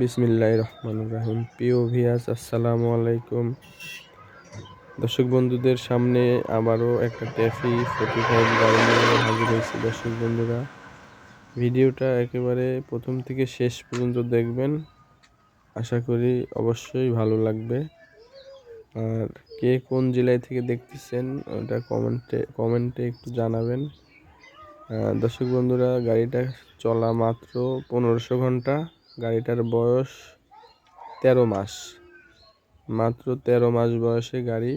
বিসমিল্লাহ রহমান রাহিম। প্রিয় ভিয়াস আসসালামু আলাইকুম। দর্শক বন্ধুদের সামনে আবারও একটা ট্যাফি ফোর্টি ফাইভ গাড়ি হাজির হয়েছি দর্শক বন্ধুরা। ভিডিওটা একেবারে প্রথম থেকে শেষ পর্যন্ত দেখবেন। আশা করি অবশ্যই ভালো লাগবে। আর কে কোন জেলায় থেকে দেখতেছেন, ওটা কমেন্টে কমেন্টে একটু জানাবেন। দর্শক বন্ধুরা, গাড়িটা চলা মাত্র পনেরোশো ঘণ্টা। গাড়িটার বয়স তেরো মাস। মাত্র তেরো মাস বয়সে গাড়ি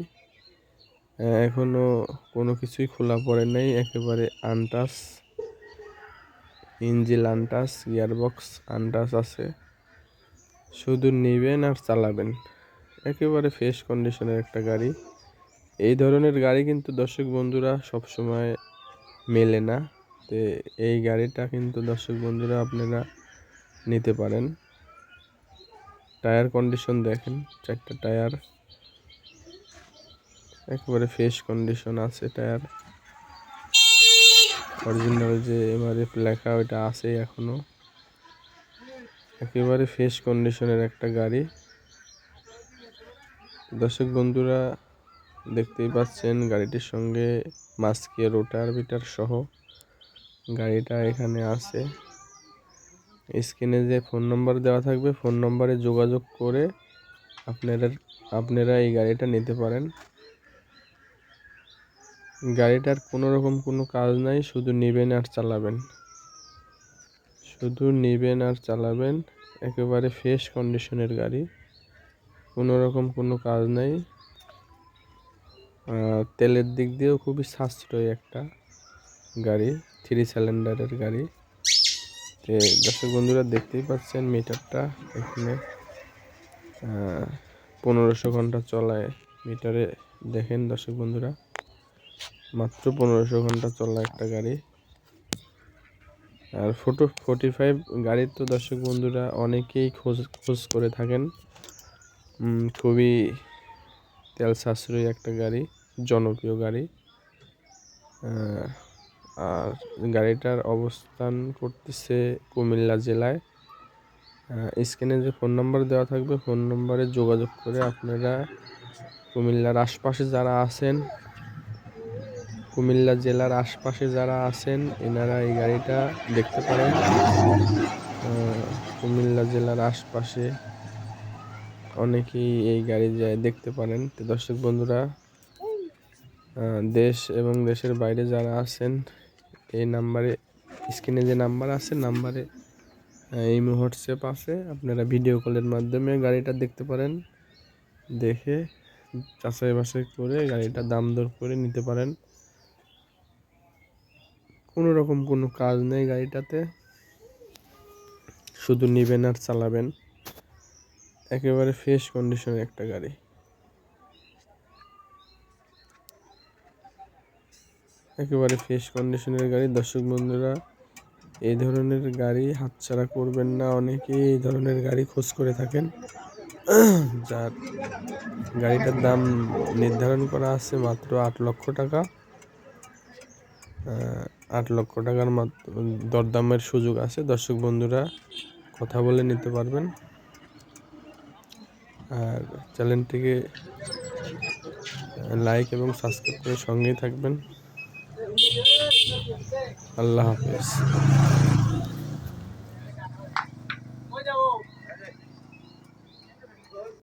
এখনও কোনো কিছুই খোলা পড়ে নাই। একেবারে আনটাস, ইঞ্জিল আনটাস, গিয়ারবক্স আনটাস আছে। শুধু নেবেন আর চালাবেন। একেবারে ফ্রেশ কন্ডিশনের একটা গাড়ি। এই ধরনের গাড়ি কিন্তু দর্শক বন্ধুরা সবসময় মেলে না। তো এই গাড়িটা কিন্তু দর্শক বন্ধুরা আপনারা নিতে পারেন। টায়ার কন্ডিশন দেখেন, চারটা টায়ার। একেবারে ফ্রেশ কন্ডিশন আছে টায়ার। অরিজিনাল যে এমআরএফ লেখা ওইটা আছে এখনও। একেবারে ফ্রেশ কন্ডিশনের একটা গাড়ি। দর্শক বন্ধুরা, দেখতেই পাচ্ছেন গাড়িটির সঙ্গে মাস্কে রোটার বিটার সহ গাড়িটা এখানে আছে। স্ক্রিনে যে ফোন নম্বর দেওয়া থাকবে, ফোন নম্বরে যোগাযোগ করে আপনারা আপনারা এই গাড়িটা নিতে পারেন। গাড়িটার কোনো রকম কোনো কাজ নাই, শুধু নেবেন আর চালাবেন। শুধু নেবেন আর চালাবেন, একেবারে ফ্রেশ কন্ডিশনের গাড়ি। কোনো রকম কোনো কাজ নাই। তেলের দিক দিয়েও খুবই সাশ্রয়ী একটা গাড়ি থ্রি সিলিন্ডারের গাড়ি। দর্শক বন্ধুরা দেখতেই পাচ্ছেন মিটারটা এখানে পনেরোশো ঘণ্টা চলায় মিটারে। দেখেন দর্শক বন্ধুরা, মাত্র পনেরোশো ঘণ্টা চলা একটা গাড়ি। আর ফোটো, ফোর্টি ফাইভ গাড়ির তো দর্শক বন্ধুরা অনেকেই খোঁজ খোঁজ করে থাকেন। খুবই তেল সাশ্রয়ী একটা গাড়ি, জনপ্রিয় গাড়ি। আর গাড়িটার অবস্থান করতেছে কুমিল্লা জেলায়। স্ক্রিনে যে ফোন নাম্বার দেওয়া থাকবে, ফোন নম্বরে যোগাযোগ করে আপনারা কুমিল্লার আশপাশে যারা আছেন, কুমিল্লা জেলার আশপাশে যারা আছেন, এনারা এই গাড়িটা দেখতে পারেন। কুমিল্লা জেলার আশপাশে অনেকেই এই গাড়ি যায় দেখতে পারেন। তো দর্শক বন্ধুরা দেশ এবং দেশের বাইরে যারা আছেন এই নাম্বারে, স্ক্রিনে যে নাম্বার আছে, নাম্বারে এই হোয়াটসঅ্যাপ আছে। আপনারা ভিডিও কলের মাধ্যমে গাড়িটা দেখতে পারেন, দেখে চাষাই বাছাই করে গাড়িটা দাম দর করে নিতে পারেন। কোনো রকম কোনো কাজ নেই গাড়িটাতে, শুধু নেবেন আর চালাবেন। একেবারে ফ্রেশ কন্ডিশনের একটা গাড়ি। একেবারে ফ্রেশ কন্ডিশনের গাড়ি। দর্শক বন্ধুরা, এই ধরনের গাড়ি হাতছাড়া করবেন না। অনেকেই এই ধরনের গাড়ি খোঁজ করে থাকেন। যার গাড়িটার দাম নির্ধারণ করা আছে মাত্র আট লক্ষ টাকা। আট লক্ষ টাকার দরদামের সুযোগ আছে। দর্শক বন্ধুরা, কথা বলে নিতে পারবেন। আর চ্যানেলটিকে লাইক এবং সাবস্ক্রাইব করে সঙ্গেই থাকবেন। আল্লাহ হাফিজ।